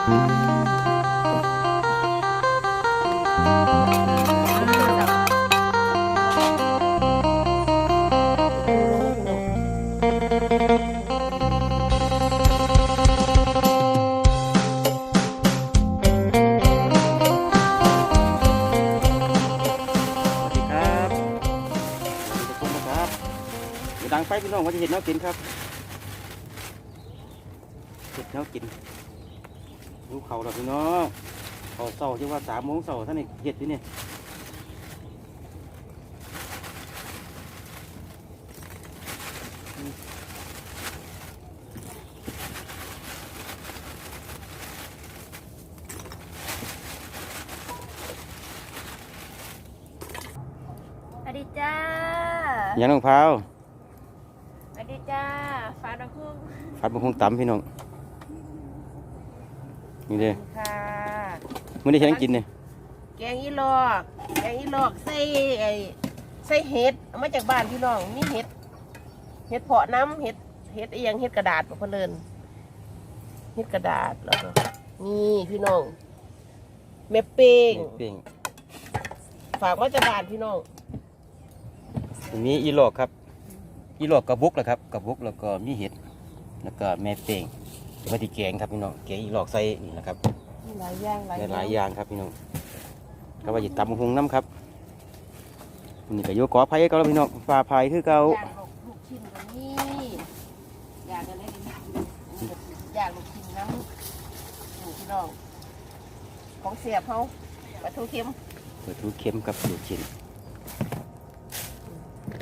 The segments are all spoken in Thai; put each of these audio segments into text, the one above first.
สวัสดีครับสวัสดีครับอย่างไปพี่น้องว่าจะเห็นแนวกินครับเห็ดแนวกิน รู้เขาแล้วพี่น้องเขาเสาร์ที่ว่าสามโมงเสาร์ท่านนี่เห็ดอยู่เนี่ยสวัสดีจ้ายังน้องพร้าวสวัสดีจ้าฟ้าดอกพุ่ง ผัดบะฮงตำพี่น้อง นี่เด้ค่ะมื่อได้เห็นกินเนี่ยแกงอีหลอกแกงอีหลอกใส่ไอ้ใส่เห็ดเอามาจากบ้านพี่น้องมีเห็ดเห็ดเพาะน้ำเห็ดเห็ดอีหยังเห็ดกระดาษบ่เพิ่นเอิ้นเห็ดกระดาษแล้วก็นี่พี่น้องแม่เป้งเป้งฝากมาจากบ้านพี่น้องอันนี้อีหลอกครับ อีหลอกกระบุกแหละครับกระบุกแล้วก็มีเห็ดแล้วก็แม่เป้งเดี๋ยว มาที่แกงครับพี่น้องแกงอีหลอกใส่นี่นะครับมีหลายอย่างหลายหลายๆอย่างครับพี่น้องก็ว่าจะตำบักหุงน้ำครับวันนี้ก็โยกอไผ่เก่าแล้วพี่น้องฟ้าไผ่คือเก่าย่างลูกชิ้นก็มีย่างอะไรดีย่างลูกชิ้นน้ำนี่พี่น้องของเสียบเขาปลาทูเค็มเปิดทูเค็มกับลูกชิ้น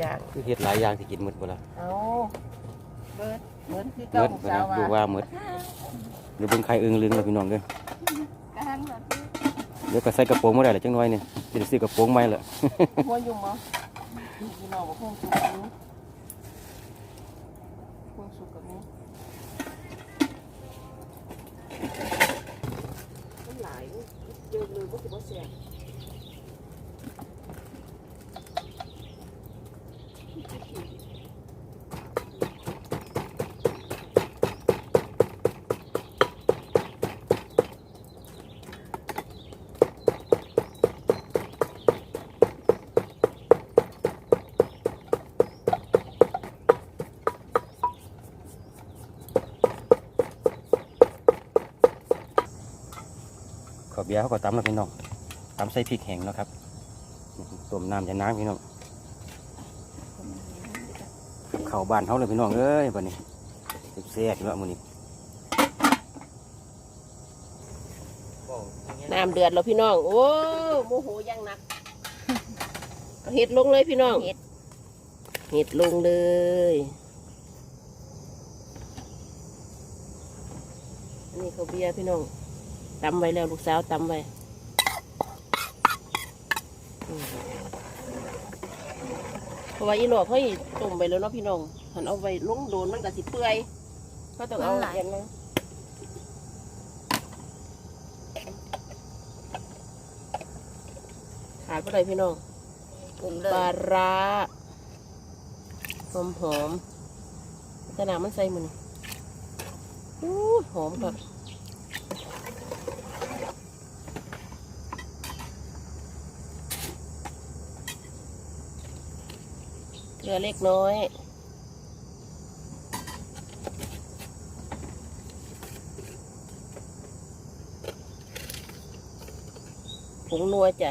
ย่างคือเห็ดหลายอย่างที่กินหมดบ่ละเอาเบิด เหมือนคือหเก่ามดของบ่สานะวดูว่าว่าหมดเดี๋ยวเบิ่งไข่อึงลึงแล้วพี่น้องเด้อการแบบเดี๋ยวก็ใส่กระโปรงมาได้ละจังน้อยเนี่ยจะได้ซื้อกระโปรงใหม่ละหัวยุ่งมั้งพี่น้องบอกพวกสุกกับนี้พวกสุกกับนี้มันหลายเยอะเลยก็ถือว่าเสีย เบียร์เขาก็ตำแล้วพี่น้องตำใส่พริกแห้งนะครับต้มน้ำจะน้ำพี่น้องกับข้าบ้านเขาเลยพี่น้องเอ้ยบัดนี้แซ่บๆอยู่แล้วมือนี้น้ำเดือดแล้วพี่น้อง โอ้โมโหยังหนักเห็ดลงเลยพี่น้อง เห็ดเห็ดลงเลยอันนี้เขาเบียร์พี่น้อง ตำไว้แล้วลูกสาวตำไว้อืมเพราะว่าอีหลอกเขาอีต้มไปแล้วเนาะพี่น้องหันเอาไว้ลงโดนมันก็สิเปื่อยก็ต้องเอาเย็นนะขาดไปเลยพี่น้องปรุงปเลลายร้าหอมหอมๆแต่น้ำมันใส่มันอู้หอมครับ ลือเล็กน้อยผงนัวจ้ะ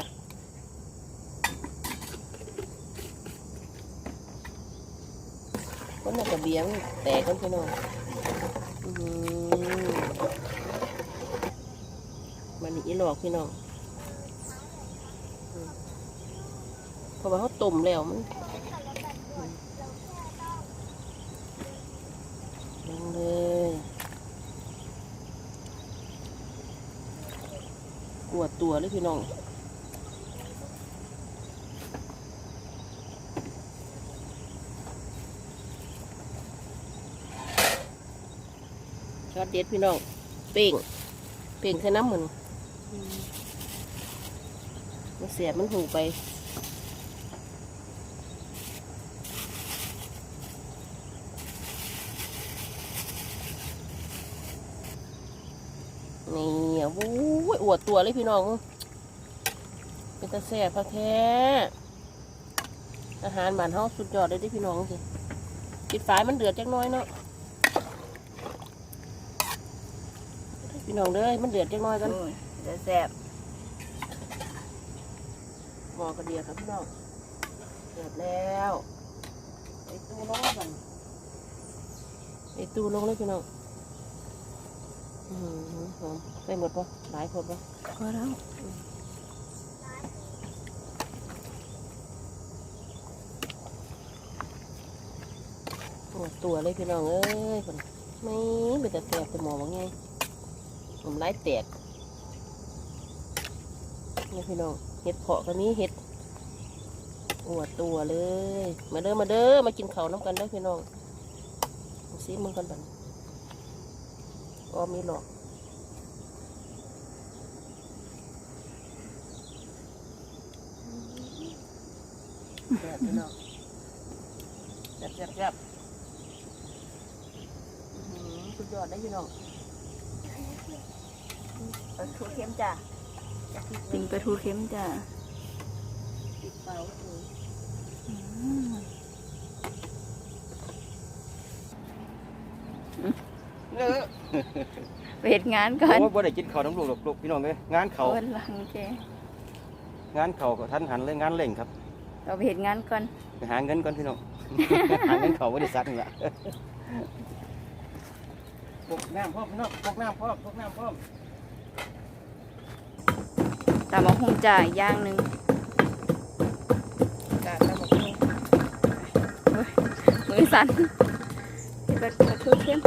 คนน่ะกระเบี้ยงแตกกันพี่น้องมันอีหลอกพี่น้องอืมเพราะว่าเขาต้มแล้วมันอืมลง เลยกวดตัวเลยพี่น้องช็อตเด็ดพี่น้อง เป่ง เป่งใส่น้ำเหมือนมันเสียบมันหูไป นี่วู้ยอวดตัวเลยพี่น้อง เป็นตาแซ่บพักแท้ อาหารบ้านเฮาสุดยอดเลยเด้อพี่น้องสิปิดฝายมันเดือดจักหน้อยเนาะ พี่น้องเด้อมันเดือดจักหน้อยกันโอ้ยเดี๋ยวแซ่บหมอกระเดียครับพี่น้อง เดือดแล้วไอตู้ลงแล้วกันไอตู้ลงเลยพี่น้อง อืมหอมใส่หมดปะหลายคนปะพอแล้วโอ้ตัวเลยพี่น้องเอ้ยคนไม่เป็นแต่แสบแต่หมอว่าไงผมไล่แตกนี่พี่น้องเห็ดเพาะกันนี้เห็ดอวดตัวเลย มาเด้อมาเด้อมากินเขาน้ำกันเด้อพี่น้องซิมึงกันบัน ก็มีหลอกแซ่บพี่น้องแซ่บแซ่บแซ่บอื้อหือสุดยอดได้พี่น้องปลาทูเค็มจ้ะปิ่งปลาทูเค็มจ้ะติดเปล่าเลยอืมเนื้อ ไปเห็ดงานก่อนโอ้บ่ได้กินข้าวน้ำลูกหรอกลูกพี่น้องเลยงานเขาคนหลังแกงานเขาก็ทันหันเลยงานเร่งครับเราไปเห็ดงานก่อนไปหาเงินก่อนพี่น้อง หาเงินเขาบริษัทนี่แหละพกน้ำพร้อมพี่น้องพกน้ำพร้อมพกน้ำพร้อมตามมาหุงจ่ายย่างหนึ่งการทำแบบนี้มือสั่นเห็ดปลาปลาทูเค็ม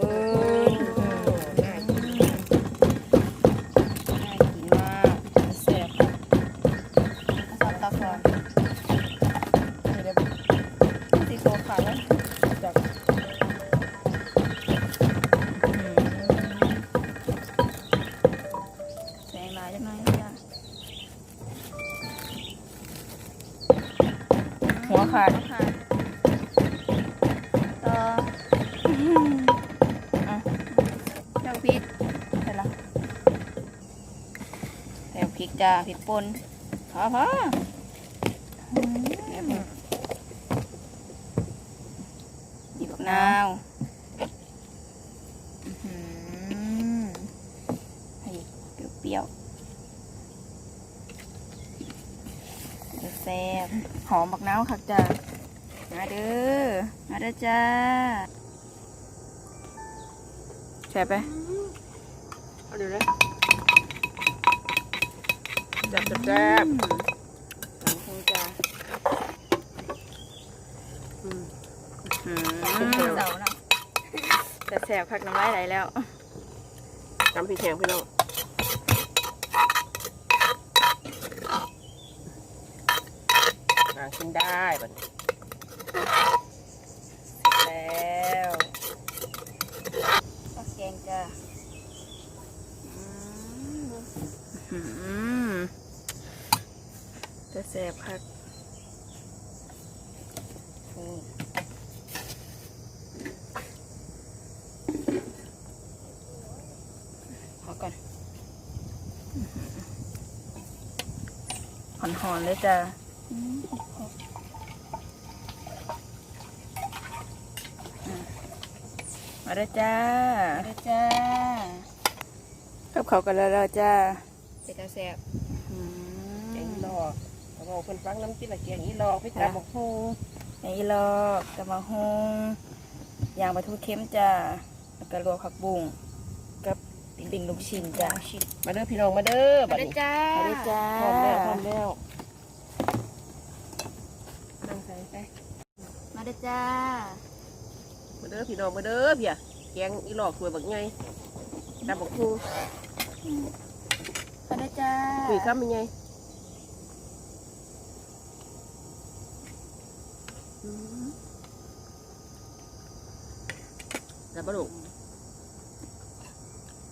โจ้าพริกป่นพอพออืมหยิบนาวอื้อหือให้เปรี้ยวๆจะแซ่บหอมบักนาวค่ะจ้ามาเด้อมาเด้อจ้าแซ่บไปเอาเดี๋ยวนะจั บจับแซ่บหลังคงจ้าอืมอืมเสาเนาะแต่แซ่บคักน้ำลายไหลแล้วจำพี่แข็งพี่น้องอ่ากินได้บัดนี้เสร็จแล้ว ก็แกงจ้าอืมจะ แซ่บคักนี่พอก่อนหอนๆเลยจ้ามาเด้อจ้ามาเด้อจ้ากับเขาวกันแล้วๆจ้าเป็นตาแซ่บ อื แกง ม อีหลอก เขาบอกคนฟังน้ำจิ้มละแกงอีหลอกพี่ตาบอกฮูไอ้ลอกกะมาฮงยางปลาทูเค็มจ้าแล้วก็รวมผักบุ้งกับปิ่งลูกชิ้นจ้ามาเด้อพี่น้องมาเด้อมาเด้อจ้ามาเด้อจ้าพร้อมแล้วพร้อมแล้วนั่งใส่ไปมาเด้อจ้ามาเด้อพี่น้องมาเด้อเพี่ยแกงอีหลอกสวยบักไงตาบอกฮูมาเด้อจ้าคุยคำยังไง แต่บลุก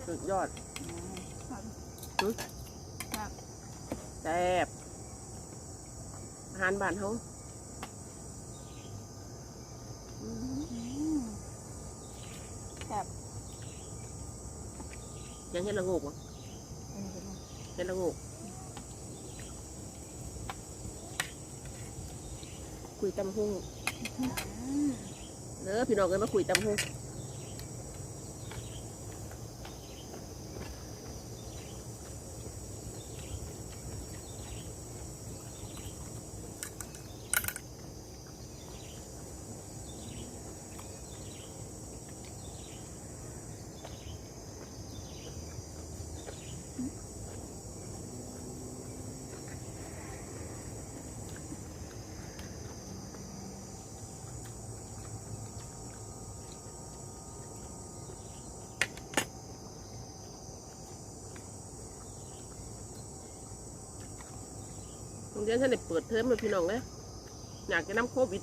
สุดยอดแซ่บอาหารบ้านเขาอืมแบบแกยังเห็ดละโงกวะเห็ดละโงก คุยตำหุ้งเด้อพี่น้องกันมาคุยตำหุ้ง เรียนท่านได้เปิดเทอมเลยพี่น้องเลยอยากจะนำโควิด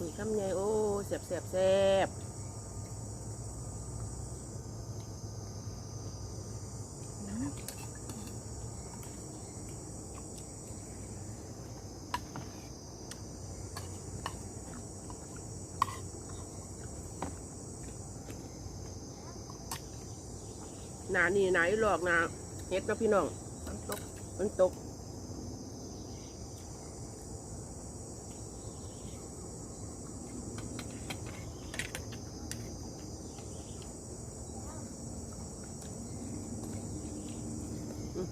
นี่คำไงโอ้แสบแสบแสบ นานี่หนาอีหลอกหนาเฮ็ดเนาะพี่น้องฝนตกมันตกอืม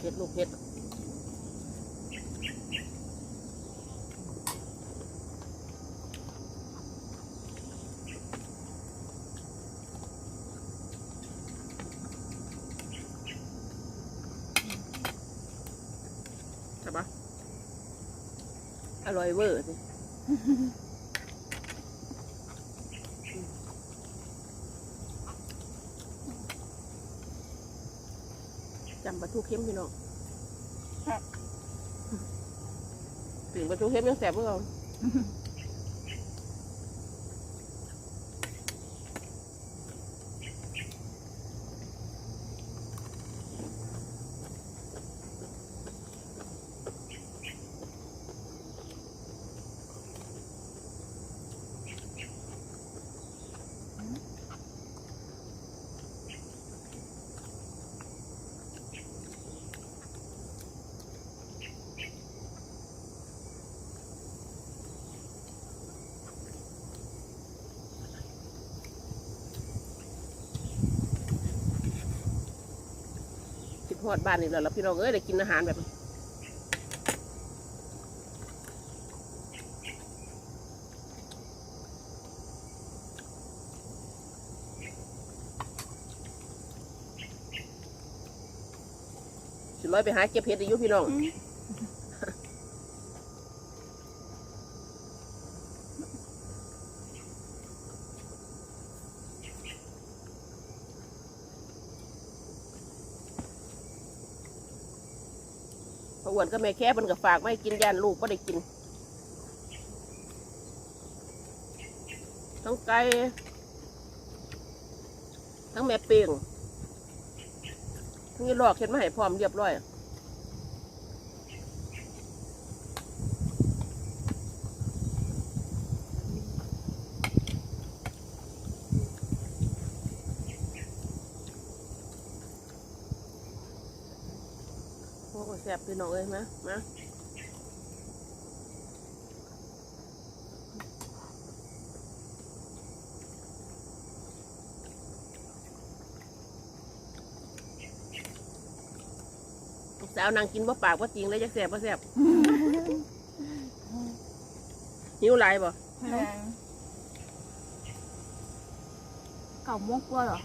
เห็ดลูกเห็ด ร่อยเวอร์สิจำปลาทูเค็มพี่น้องถึงปลาทูเค็มยังแสบเพื่อเอาคิดฮอดบ้านนี่แหละแล้วพี่น้องเอ้ยได้กินอาหารแบบสิร้อยไปหาเก็บเห็ดอายุพี่น้อง อ้วนก็แม่แค่เพิ่นก็ฝากไม่กินยันลูกก็ได้กินทั้งไก่ทั้งแม่เปียงทั้งยี่หลอกเห็นมาให้พร้อมเรียบร้อย แซ่บพี่น้องเอ้ยมามาลูกสาวนางกินบ่ปากบ่จริงเลยจะแซ่บบ่แซ่บหิวหลายบ่แม่งเก่าม่วงกลัวเหรอ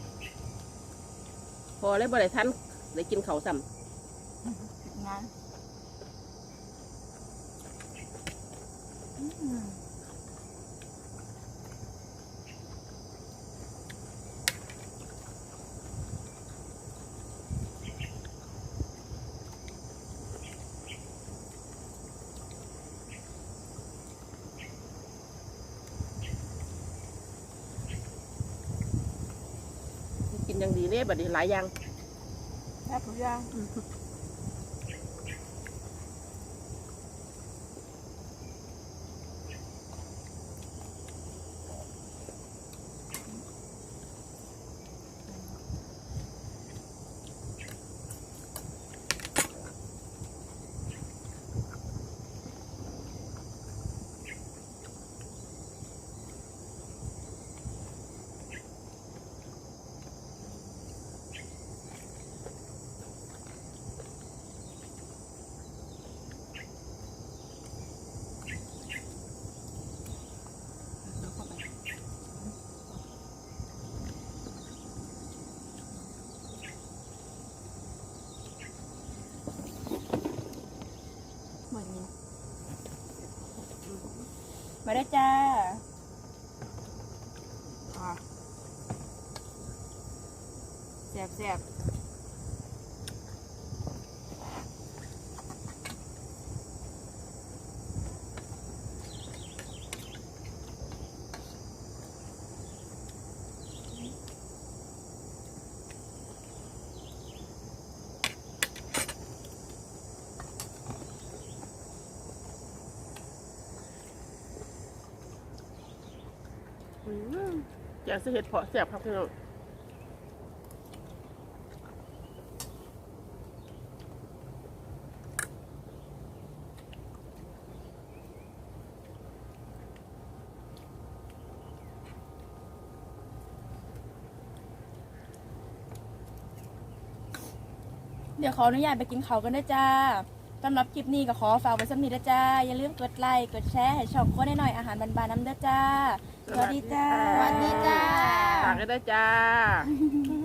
พอเลยบ่ได้ทันได้กินข้าวซ้งานำ กินอย่างดีเลยบัดนี้หลายอย่าง แซ่บทุกอย่าง พ มาได้จ้าอะแสบแสบ อืมอยากสิเห็ดเพาะแซ่บครับพี่น้องเดี๋ยวขออนุญาตไปกินเขาวกันด้จ้า สำหรับคลิปนี้ก็ขอฝากไว้สำนีนะจ้า อย่าลืมกดไลค์ กดแชร์ ให้ช่องโค้ดหน่อยๆอาหารบานๆน้ำเด้อจ้า สวัสดีจ้า สวัสดีจ้า ฝากกันได้วยจ้าส